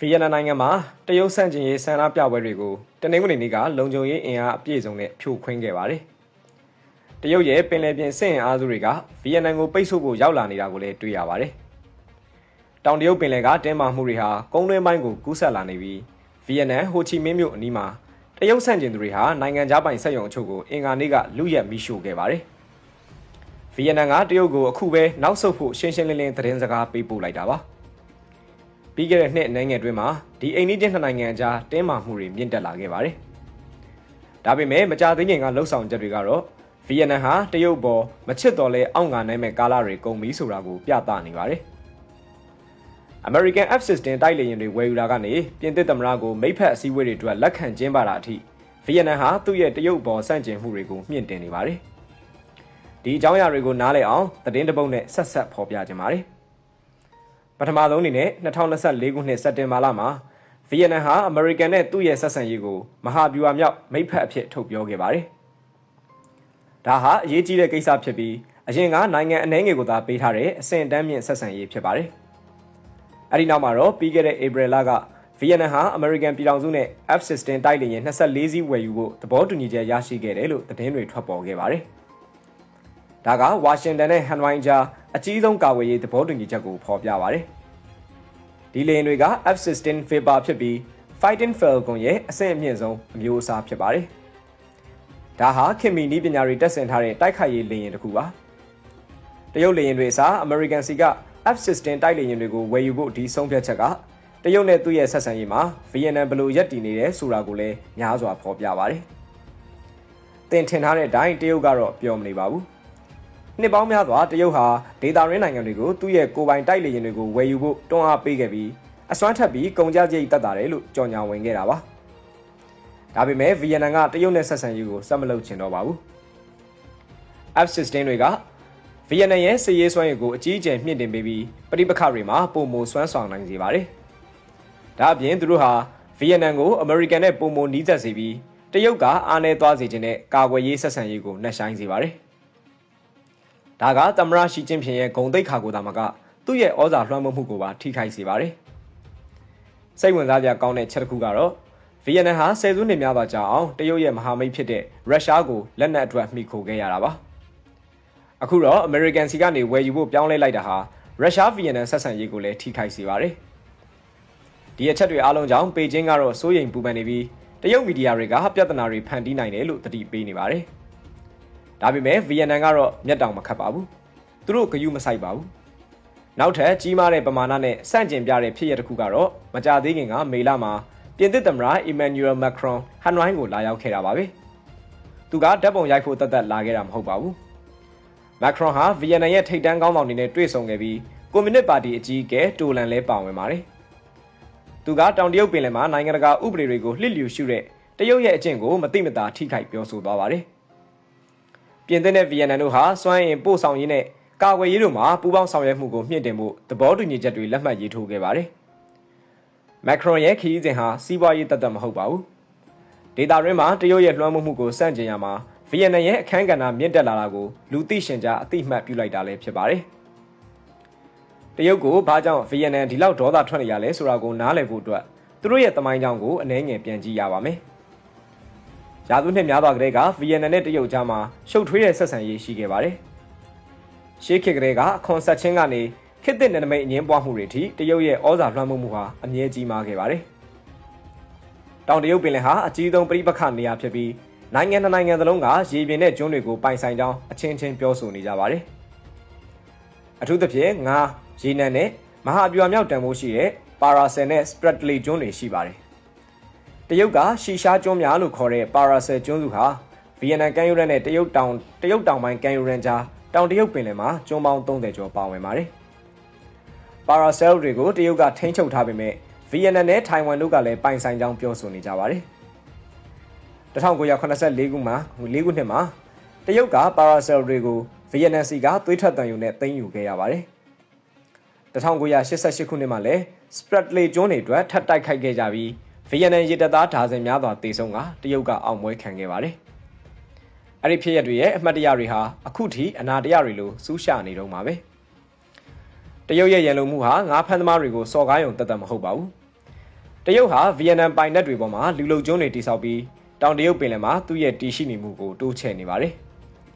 ဗီယက်နမ်နိုင်ငံမှာတရုတ်ဆန့်ကျင်ရေးဆန္ဒပြပွဲတွေကိုတနင်္ဂနွေနေ့ကလုံခြုံရေးအင်အားအပြည့်စုံနဲ့ဖြိုခွင်းခဲ့ပါတယ်။တရုတ်ရဲ့ပင်လယ်ပြင်စစ်အင်အားစုတွေကဗီယက်နမ်ကိုပိတ်ဆို့ဖို့ရောက်လာနေတာကိုလည်းတွေ့ရပါတယ်။တောင်တရုတ်ပင်လယ်ကတင်းမာမှုတွေဟာကုန်းတွင်းပိုင်းကိုကူးဆက်လာနေပြီးဗီယက်နမ်ဟိုချီမင်းမြို့အနီးမှာတရုတ်ဆန့်ကျင်သူတွေဟာနိုင်ငံခြားပိုင်စက်ရုံအချို့ကိုအင်ကာနေ့ကလူရက်မိရှို့ခဲ့ပါတယ်။ဗီယက်နမ်ကတရုတ်ကိုအခုပဲနောက်ဆုတ်ဖို့ရှင်းရှင်းလင်းလင်းသတင်းစကားပေးပို့လိုက်တာပါ။ ပြီးခဲ့တဲ့နှစ်နိုင်ငံတွင်းမှာဒီအိန္ဒိယနှစ်နိုင်ငံအကြားတင်းမာမှုတွေမြင့်တက်လာခဲ့ပါတယ်။ဒါပေမဲ့မကြာသေးခင်ကလှုပ်ဆောင်ချက်တွေကတော့ဗီယက်နမ်ဟာတရုတ်ပေါ်မချစ်တော်လဲအောင့်ငါနိုင်မဲ့ကာလတွေကုန်ပြီဆိုတာကိုပြသနေပါတယ်။ American F-16 တိုက်လေယာဉ်တွေဝယ်ယူတာကနေပြင်သစ်သမ္မတကိုမိဖက်အစည်းအဝေးတွေအတွက်လက်ခံကျင်းပတာအထိဗီယက်နမ်ဟာသူ့ရဲ့တရုတ်ပေါ်ဆန့်ကျင်မှုတွေကိုမြင့်တင်နေပါတယ်။ဒီအကြောင်းအရာတွေကိုနားလည်အောင်သတင်းတပုတ်နဲ့ဆက်ဆက်ဖော်ပြခြင်းပါတယ်။ ပထမဆုံးအနေနဲ့2024ခုနှစ်စက်တင်ဘာလမှာဗီယက်နမ်ဟာအမေရိကန်နဲ့သူ့ရဲ့ဆက်ဆံရေးကိုမဟာဗျူဟာမြောက်မိတ်ဖက်အဖြစ်ထုတ်ပြောခဲ့ပါတယ်။ဒါဟာအရေးကြီးတဲ့ကိစ္စဖြစ်ပြီးအရင်ကနိုင်ငံအနှဲငယ်ကိုသာပေးထားတဲ့အဆင့်တန်းမြင့်ဆက်ဆံရေးဖြစ်ပါတယ်။အဲဒီနောက်မှာတော့ပြီးခဲ့တဲ့ဧပြီလကဗီယက်နမ်ဟာအမေရိကန်ပြည်ထောင်စုနဲ့ F-16 တိုက်လေယာဉ်24စီးဝယ်ယူဖို့သဘောတူညီချက်ရရှိခဲ့တယ်လို့သတင်းတွေထွက်ပေါ်ခဲ့ပါတယ်။ဒါကဝါရှင်တန်နဲ့ဟန်ဝိုင်းကြားအကြီးဆုံးကာကွယ်ရေးသဘောတူညီချက်ကိုဖော်ပြပါတယ်။ဒီလေယာဉ်တွေက F-16 Viper ဖြစ်ပြီး Fighting Falcon ရဲ့အဆင့်အမြင့်ဆုံးအမျိုးအစားဖြစ်ပါတယ်။ဒါဟာခင်မီနီးပညာတွေတက်ဆင်ထားတဲ့တိုက်ခိုက်ရေးလေယာဉ်တစ်ခုပါ။တရုတ်လေယာဉ်တွေအစား American စီက F-16 တိုက်လေယာဉ်တွေကိုဝယ်ယူဖို့ဒီဆုံးဖြတ်ချက်ကတရုတ်နဲ့သူ့ရဲ့ဆက်ဆံရေးမှာဗီယက်နမ်ဘယ်လိုရပ်တည်နေတယ်ဆိုတာကိုလည်းများစွာဖော်ပြပါတယ်။တင်ထင်ထားတဲ့အတိုင်းတရုတ်ကတော့ပြောမနေပါဘူး။ နှစ်ပေါင်းများစွာတရုတ်ဟာဒေတာရင်းနိုင်ငံတွေကိုသူ့ရဲ့ကိုပိုင်တိုက်လေယာဉ်တွေကိုဝယ်ယူဖို့တွန်းအားပေးခဲ့ပြီးအစွမ်းထက်ပြီးကုန်ကြစရိတ်တက်တာတယ်လို့ကြော်ညာဝင်ခဲ့တာပါ။ဒါပေမဲ့ဗီယက်နမ်ကတရုတ်နဲ့ဆက်ဆံရေးကိုစက်မလုပ်ချင်တော့ပါဘူး။ F-16 တွေကဗီယက်နမ်ရဲ့စစ်ရေးစွမ်းရည်ကိုအကြီးအကျယ်မြင့်တင်ပေးပြီးပဋိပက္ခတွေမှာပုံမစွမ်းဆောင်နိုင်စေပါတယ်။ဒါအပြင်သူတို့ဟာဗီယက်နမ်ကိုအမေရိကန်နဲ့ပုံမနီးစပ်စေပြီးတရုတ်ကအားနည်းသွားစေခြင်းနဲ့ကာကွယ်ရေးဆက်ဆံရေးကိုနှက်ဆိုင်စေပါတယ်။ ဒါကသမရရှိချင်းဖြင့်ရဲ့ဂုံတိတ်ခါကိုသာမကသူ့ရဲ့ဩဇာလွှမ်းမိုးမှုကိုပါထိခိုက်စေပါတယ်။စိတ်ဝင်စားကြကောင်းတဲ့ချက်တစ်ခုကတော့ဗီယက်နမ်ဟာဆယ်စုနှစ်များစွာကြာအောင်တရုတ်ရဲ့မဟာမိတ်ဖြစ်တဲ့ရုရှားကိုလက်နက်အတွက်မှီခိုခဲ့ရတာပါ။အခုတော့အမေရိကန်စီကနေဝယ်ယူဖို့ပြောင်းလဲလိုက်တာဟာရုရှားဗီယက်နမ်ဆက်ဆံရေးကိုလည်းထိခိုက်စေပါတယ်။ဒီအချက်တွေအားလုံးကြောင့်ပေကျင်းကတော့စိုးရိမ်ပူပန်နေပြီးတရုတ်မီဒီယာတွေကပြဿနာတွေဖန်တီးနိုင်တယ်လို့သတိပေးနေပါတယ်။ ဒါပေမဲ့ဗီယက်နမ်ကတော့မျက်တောင်မခတ်ပါဘူးသူတို့ဂယုမဆိုင်ပါဘူးနောက်ထပ်ကြီးမားတဲ့ပမာဏနဲ့စန့်ကျင်ပြတဲ့ဖြစ်ရပ်တစ်ခုကတော့မကြသေးခင်ကမေလမှာပြင်သစ်သမ္မတအီမန်နျူရယ်မက်ခရွန်ဟန်ဝိုင်းကိုလာရောက်ခဲ့တာပါပဲသူကဓာတ်ပုံရိုက်ဖို့တတ်တတ်လာခဲ့တာမဟုတ်ပါဘူးမက်ခရွန်ဟာဗီယက်နမ်ရဲ့ထိပ်တန်းကောင်းဆောင်တွေနဲ့တွေ့ဆုံခဲ့ပြီးကွန်မြူနစ်ပါတီအကြီးအကဲတိုလန်လဲပါဝင်ပါတယ်သူကတောင်တရုတ်ပင်လယ်မှာနိုင်ငံတကာဥပဒေတွေကိုလှစ်လျူရှုတဲ့တရုတ်ရဲ့အကျင့်ကိုမသိမသာထိခိုက်ပြောဆိုသွားပါတယ်။ ပြင်သစ်နဲ့ဗီယက်နမ်တို့ဟာစွမ်းအင်ပို့ဆောင်ရေးနဲ့ကာကွယ်ရေးတို့မှာပူးပေါင်းဆောင်ရွက်မှုကိုမြင့်တင်မှုသဘောတူညီချက်တွေလက်မှတ်ရေးထိုးခဲ့ပါတယ်။မက်ခရွန်ရဲ့ခရီးစဉ်ဟာစီးပွားရေးတသက်မဟုတ်ပါဘူး။ဒေတာရင်းမှာတရုတ်ရဲ့လွှမ်းမိုးမှုကိုစန့်ကျင်ရမှာဗီယက်နမ်ရဲ့အခမ်းကဏ္ဍမြင့်တက်လာတာကိုလူသိရှင်ကြားအသိမှတ်ပြုလိုက်တာလည်းဖြစ်ပါတယ်။တရုတ်ကိုဘာကြောင့်ဗီယက်နမ်ဒီလောက်ဒေါသထွက်နေရလဲဆိုတာကိုနားလည်ဖို့အတွက်သူတို့ရဲ့တမိုင်းကြောင်းကိုအနှဲငယ်ပြန်ကြည့်ရပါမယ်။ ရာစုနှစ်များစွာကတည်းကဗီယက်နမ်နဲ့တရုတ်ကြားမှာရှုပ်ထွေးတဲ့ဆက်ဆံရေးရှိခဲ့ပါတယ်။ရှေးခေတ်ကတည်းကအခွန်ဆက်ချင်းကနေခေတ်သစ်နယ်နိမိတ်အငင်းပွားမှုတွေထိတရုတ်ရဲ့ဩဇာလွှမ်းမိုးမှုဟာအမြဲကြီးမားခဲ့ပါတယ်။တောင်တရုတ်ပင်လယ်ဟာအကြီးဆုံးပြိပခနေရာဖြစ်ပြီးနိုင်ငံနိုင်ငံသလုံးကရေပြင်နဲ့ကျွန်းတွေကိုပိုင်ဆိုင်ကြောင်းအချင်းချင်းပြောဆိုနေကြပါတယ်။အထူးသဖြင့်ငါရေနံနဲ့မဟာဗျူဟာမြောက်တန်ဖိုးရှိတဲ့ပါရာဆယ်နဲ့စပရက်တလီကျွန်းတွေရှိပါတယ်။ တရုတ်ကရှီရှားကျွန်းများလို့ခေါ်တဲ့ပါရာဆယ်ကျွန်းစုဟာဗီယက်နမ်ကမ်းရိုးတန်းနဲ့တရုတ်တောင်တရုတ်တောင်ပိုင်းကမ်းရိုးတန်းကြားတောင်တရုတ်ပင်လယ်မှာကျွန်းပေါင်း30ကျော်ပါဝင်ပါတယ်။ပါရာဆယ်တွေကိုတရုတ်ကထိန်းချုပ်ထားပေမဲ့ဗီယက်နမ်နဲ့ထိုင်ဝမ်တို့ကလည်းပိုင်ဆိုင်ကြောင်းပြောဆိုနေကြပါတယ်။1984ခုမှာ၄ခုနှစ်မှာတရုတ်ကပါရာဆယ်တွေကိုဗီယက်နမ်စီကသွေးထွက်တံယူနဲ့သိမ်းယူခဲ့ရပါတယ်။1988ခုနှစ်မှာလည်းစပရက်တလီကျွန်းတွေအတွက်ထပ်တိုက်ခိုက်ခဲ့ကြပြီး ဗီယက်နမ်ရေတပ်သားဒါဇင်များစွာတေဆုံးကတရုတ်ကအောင်ပွဲခံခဲ့ပါတယ်။အဲ့ဒီဖြစ်ရပ်တွေရဲ့အမှတ်တရတွေဟာအခုထိအနာတရတွေလိုစူးရှနေတော့မှာပဲ။တရုတ်ရဲ့ရန်လိုမှုဟာငါးဖမ်းသမားတွေကိုစော်ကားရုံတတ်တတ်မဟုတ်ပါဘူး။တရုတ်ဟာဗီယက်နမ်ပိုင်နက်တွေပေါ်မှာလူလုံကျွန်းတွေတိစောက်ပြီးတောင်တရုတ်ပင်လယ်မှာသူ့ရဲ့တည်ရှိနေမှုကိုတိုးချဲ့နေပါတယ်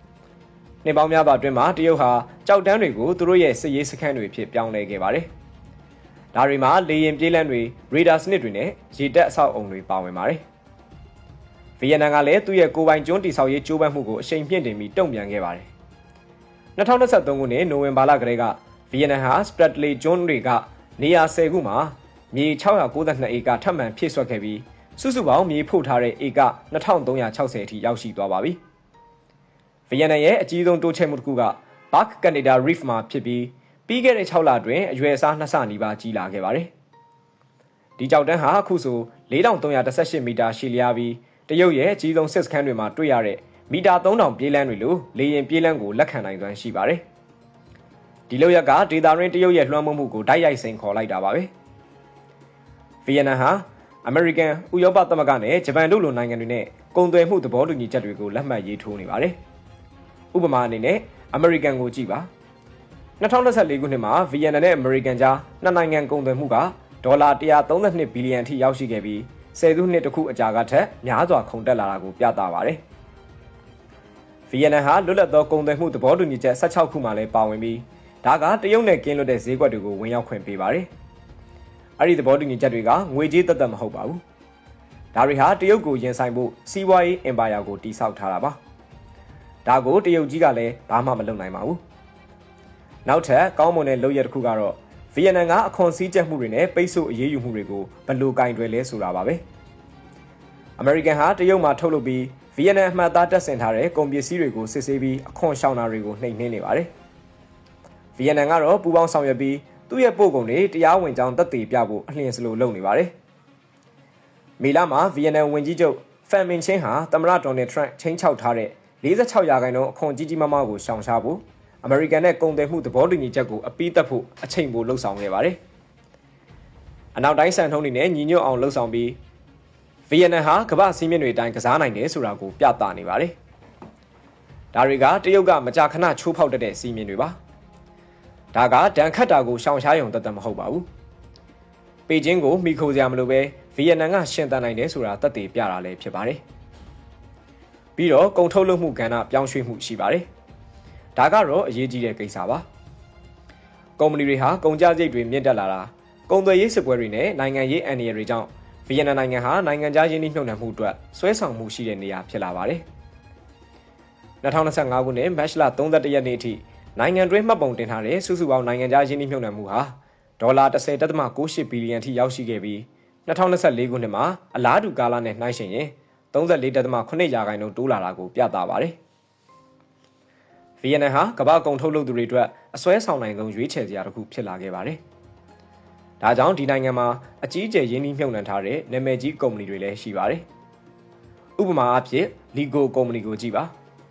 ။နှစ်ပေါင်းများစွာအတွင်းမှာတရုတ်ဟာကြောက်တန်းတွေကိုသူတို့ရဲ့စစ်ရေးစခန်းတွေဖြစ်ပြောင်းလဲခဲ့ပါတယ်။ ဒါတွေမှာလေရင်ပြေးလန်းတွေရေဒါစနစ်တွေနဲ့ရေတပ်အဆောက်အုံတွေပါဝင်ပါတယ်။ဗီယက်နမ်ကလည်းသူ့ရဲ့ကိုယ်ပိုင်ကျွန်းတိစောက်ရေးကြိုးပမ်းမှုကိုအရှိန်မြင့်တင်ပြီးတုံ့ပြန်ခဲ့ပါတယ်။2023ခုနှစ်နိုဝင်ဘာလကတည်းကဗီယက်နမ်ဟာစပရက်လီကျွန်းတွေကနေရာ10ခုမှာမြေ692ဧကထပ်မံဖြည့်ဆွက်ခဲ့ပြီးစုစုပေါင်းမြေဖို့ထားတဲ့ဧက2360အထိရောက်ရှိသွားပါပြီ။ဗီယက်နမ်ရဲ့အကြီးဆုံးတိုးချဲ့မှုတစ်ခုက Park Canada Reef မှာဖြစ်ပြီး ပြီးခဲ့တဲ့6လအတွင်းအရွယ်အစားနှစ်ဆနီးပါးကြီးလာခဲ့ပါတယ်။ဒီကြောက်တန်းဟာအခုဆို4318မီတာရှည်လျားပြီးတရုတ်ရဲ့အကြီးဆုံးစစ်စခန်းတွေမှာတွေ့ရတဲ့မီတာ3000ပြေးလမ်းတွေလိုလေရင်ပြေးလမ်းကိုလက်ခံနိုင်စွမ်းရှိပါတယ်။ဒီလောက်ရကဒေတာရင်းတရုတ်ရဲ့လွှမ်းမိုးမှုကိုတိုက်ရိုက်စိန်ခေါ်လိုက်တာပါပဲ။ဗီယက်နမ်ဟာအမေရိကန်ဥရောပသမဂ္ဂနဲ့ဂျပန်တို့လိုနိုင်ငံတွေနဲ့ကုန်သွယ်မှုသဘောတူညီချက်တွေကိုလက်မှတ်ရေးထိုးနေပါတယ်။ဥပမာအနေနဲ့အမေရိကန်ကိုကြည့်ပါ 2024ခုနှစ်မှာဗီယက်နမ်နဲ့အမေရိကန်ကြားနှစ်နိုင်ငံကုန်သွယ်မှုကဒေါ်လာ132ဘီလီယံထိရောက်ရှိခဲ့ပြီးဆယ်စုနှစ်တခုအကြာကထက်များစွာခုန်တက်လာတာကိုပြသပါတယ်။ဗီယက်နမ်ဟာလွတ်လပ်သောကုန်သွယ်မှုသဘောတူညီချက်16ခုမှလည်းပါဝင်ပြီးဒါကတရုတ်နဲ့ကင်းလွတ်တဲ့ဈေးကွက်တွေကိုဝင်ရောက်ခွင့်ပေးပါတယ်။အဲ့ဒီသဘောတူညီချက်တွေကငွေကြေးသက်သက်မဟုတ်ပါဘူး။ဒါတွေဟာတရုတ်ကိုရင်ဆိုင်ဖို့စီးပွားရေးအင်ပါယာကိုတိစောက်ထားတာပါ။ဒါကိုတရုတ်ကြီးကလည်းဘာမှမလုပ်နိုင်ပါဘူး။ နောက်ထပ်ကောင်းမွန်တဲ့လုပ်ရတစ်ခုကတော့ဗီယက်နမ်ကအခွန်စည်းကျပ်မှုတွေနဲ့ပိတ်ဆို့အရေးယူမှုတွေကိုဘယ်လိုကင်တွယ်လဲဆိုတာပါပဲ။ American ဟာတရုတ်မှာထုတ်လုပ်ပြီးဗီယက်နမ်အမှတ်အသားတက်ဆင်ထားတဲ့ကုန်ပစ္စည်းတွေကိုစစ်ဆေးပြီးအခွန်ရှောင်တာတွေကိုနှိမ်နှင်းနေပါတယ်။ဗီယက်နမ်ကတော့ပူးပေါင်းဆောင်ရွက်ပြီးသူ့ရဲ့ပို့ကုန်တွေတရားဝင်ကြောင်းသက်သေပြဖို့အလျင်စလိုလုပ်နေပါတယ်။မေလမှာဗီယက်နမ်ဝန်ကြီးချုပ်ဖန်မင်ချင်းဟာသမ္မတဒေါ်နယ်ထရန့်ချင်းချောက်ထားတဲ့46ရာခိုင်နှုန်းအခွန်ကြီးကြီးမားမားကိုရှောင်ရှားဖို့ အမေရိကန်နဲ့ကုန်သွယ်မှုသဘောတူညီချက်ကိုအပိသက်ဖို့အချိန်ပိုလှုပ်ဆောင်ခဲ့ပါတယ်။အနောက်တိုင်းစံထုံးတွေနဲ့ညီညွတ်အောင်လှုပ်ဆောင်ပြီးဗီယက်နမ်ဟာကမ္ဘာစီးမြင့်တွေအတိုင်းကစားနိုင်တယ်ဆိုတာကိုပြသနေပါတယ်။ဒါတွေကတရုတ်ကမကြာခဏချိုးဖောက်တတ်တဲ့စီးမြင့်တွေပါ။ဒါကဒဏ်ခတ်တာကိုရှောင်ရှားရုံတသက်မဟုတ်ပါဘူး။ပေကျင်းကိုမိခိုစရာမလိုပဲဗီယက်နမ်ကရှင်သန်နိုင်တယ်ဆိုတာသက်သေပြတာလည်းဖြစ်ပါတယ်။ပြီးတော့ကုန်ထုတ်လုပ်မှုကဏ္ဍပြောင်းရွှေ့မှုရှိပါတယ်။ ဒါကတော့အရေးကြီးတဲ့ကိစ္စပါကုမ္ပဏီတွေဟာကုန်ကျစရိတ်တွေမြင့်တက်လာတာကုန်သွယ်ရေးစစ်ပွဲတွေနဲ့နိုင်ငံရေးအန္တရာယ်တွေကြောင့်ဗီယက်နမ်နိုင်ငံဟာနိုင်ငံခြားရင်းနှီးမြှုပ်နှံမှုအတွက်ဆွဲဆောင်မှုရှိတဲ့နေရာဖြစ်လာပါတယ်2025ခုနှစ်မတ်လ31ရက်နေ့အထိနိုင်ငံတွင်းမှတ်ပုံတင်ထားတဲ့စုစုပေါင်းနိုင်ငံခြားရင်းနှီးမြှုပ်နှံမှုဟာဒေါ်လာ10.68ဘီလီယံထိရောက်ရှိခဲ့ပြီး2024ခုနှစ်မှာအလားတူကာလနဲ့နှိုင်းယှဉ်ရင်34.8ရာခိုင်နှုန်းတိုးလာတာကိုပြသပါတယ်။ ဗီယက်နမ်ဟာကမ္ဘာကုန်ထုတ်လုပ်သူတွေအတွက်အစွဲဆောင်နိုင်ဆုံးရွေးချယ်စရာတစ်ခုဖြစ်လာခဲ့ပါတယ်။ဒါကြောင့်ဒီနိုင်ငံမှာအကြီးအကျယ်ရင်းနှီးမြှုပ်နှံထားတဲ့နာမည်ကြီးကုမ္ပဏီတွေလည်းရှိပါတယ်။ဥပမာအဖြစ် Ligo ကုမ္ပဏီကိုကြည့်ပါ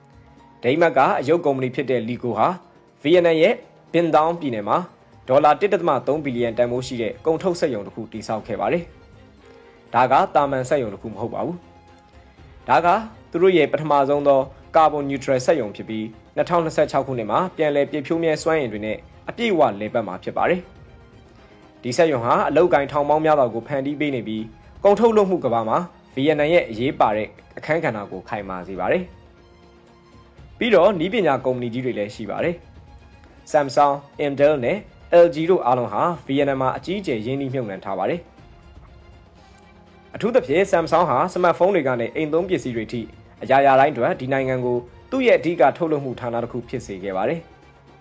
။ဒိမတ်ကအယုတ်ကုမ္ပဏီဖြစ်တဲ့ Ligo ဟာဗီယက်နမ်ရဲ့ဘင်တောင်းပြည်နယ်မှာဒေါ်လာ1.3ဘီလီယံတန်ဖိုးရှိတဲ့ကုန်ထုတ်စက်ရုံတစ်ခုတည်ဆောက်ခဲ့ပါတယ်။ဒါကတာမန်စက်ရုံတစ်ခုမဟုတ်ပါဘူး။ဒါကသူတို့ရဲ့ပထမဆုံးသော ကာဗွန်နျူထရယ်စက်ရုံဖြစ်ပြီး2026ခုနှစ်မှာပြန်လည်ပြည့်ဖြိုးမြဲစွမ်းအင်တွေနဲ့အပြည့်အဝလည်ပတ်မှာဖြစ်ပါတယ်။ဒီစက်ရုံဟာအလောက်ကိုင်းထောင်ပေါင်းများစွာကိုဖန်တီးပေးနေပြီးကုန်ထုတ်လုပ်မှုကဘာမှာဗီယက်နမ်ရဲ့အရေးပါတဲ့အခန်းကဏ္ဍကိုခိုင်မာစေပါတယ်။ပြီးတော့နီးပညာကုမ္ပဏီကြီးတွေလည်းရှိပါတယ်။ Samsung, Intel နဲ့ LG တို့အားလုံးဟာဗီယက်နမ်မှာအကြီးအကျယ်ရင်းနှီးမြှုပ်နှံထားပါတယ်။အထူးသဖြင့် Samsung ဟာစမတ်ဖုန်းတွေကနေအိမ်သုံးပစ္စည်းတွေထိ အရာရာတိုင်းအတွက်ဒီနိုင်ငံကိုသူ့ရဲ့အဓိကထုတ်လုပ်မှုဌာနတစ်ခုဖြစ်စေခဲ့ပါတယ်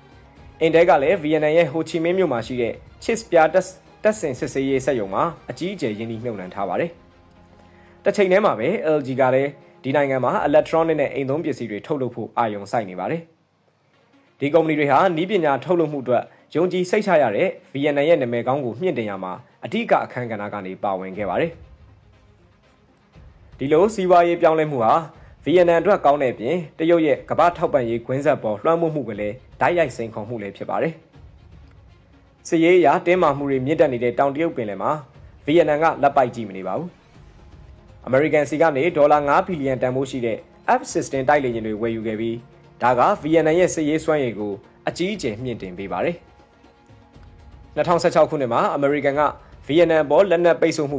။အင်တဲကလည်းဗီယက်နမ်ရဲ့ဟိုချီမင်းမြို့မှာရှိတဲ့ Chips ပြာတက်တက်ဆင်စစ်ဆေးရေးစက်ရုံမှာအကြီးအကျယ်ရင်းနှီးမြှုပ်နှံထားပါတယ်။တစ်ချိန်တည်းမှာပဲ LG ကလည်းဒီနိုင်ငံမှာ electronic နဲ့အိမ်သုံးပစ္စည်းတွေထုတ်လုပ်ဖို့အာရုံစိုက်နေပါတယ်။ဒီကုမ္ပဏီတွေဟာနီးပညာထုတ်လုပ်မှုအတွက်ယုံကြည်စိတ်ချရတဲ့ဗီယက်နမ်ရဲ့နာမည်ကောင်းကိုမြင့်တင်ရမှာအဓိကအခမ်းကဏ္ဍကနေပါဝင်ခဲ့ပါတယ်။ဒီလိုစီးပွားရေးပြောင်းလဲမှုဟာ ဗီယက်နမ်အတွက်ကောင်းတဲ့ပြင်တရုတ်ရဲ့ကမ္ဘာထောက်ပံ့ရေးကွင်းဆက်ပေါ်လွှမ်းမိုးမှုကလည်းဓာတ်ရိုက်စိန်ခေါ်မှုလည်းဖြစ်ပါတယ်။စစ်ရေးအရတင်းမာမှုတွေမြင့်တက်နေတဲ့တောင်တရုတ်ပင်လယ်မှာဗီယက်နမ်ကလက်ပိုက်ကြည့်မနေပါဘူး။ American စီကနေဒေါ်လာ9ဘီလီယံတန်ဖိုးရှိတဲ့ F-16 တိုက်လေယာဉ်တွေဝယ်ယူခဲ့ပြီးဒါကဗီယက်နမ်ရဲ့စစ်ရေးစွမ်းရည်ကိုအကြီးအကျယ်မြင့်တင်ပေးပါတယ်။2016ခုနှစ်မှာ American ကဗီယက်နမ်ပေါ်လက်နက်ပိတ်ဆို့မှု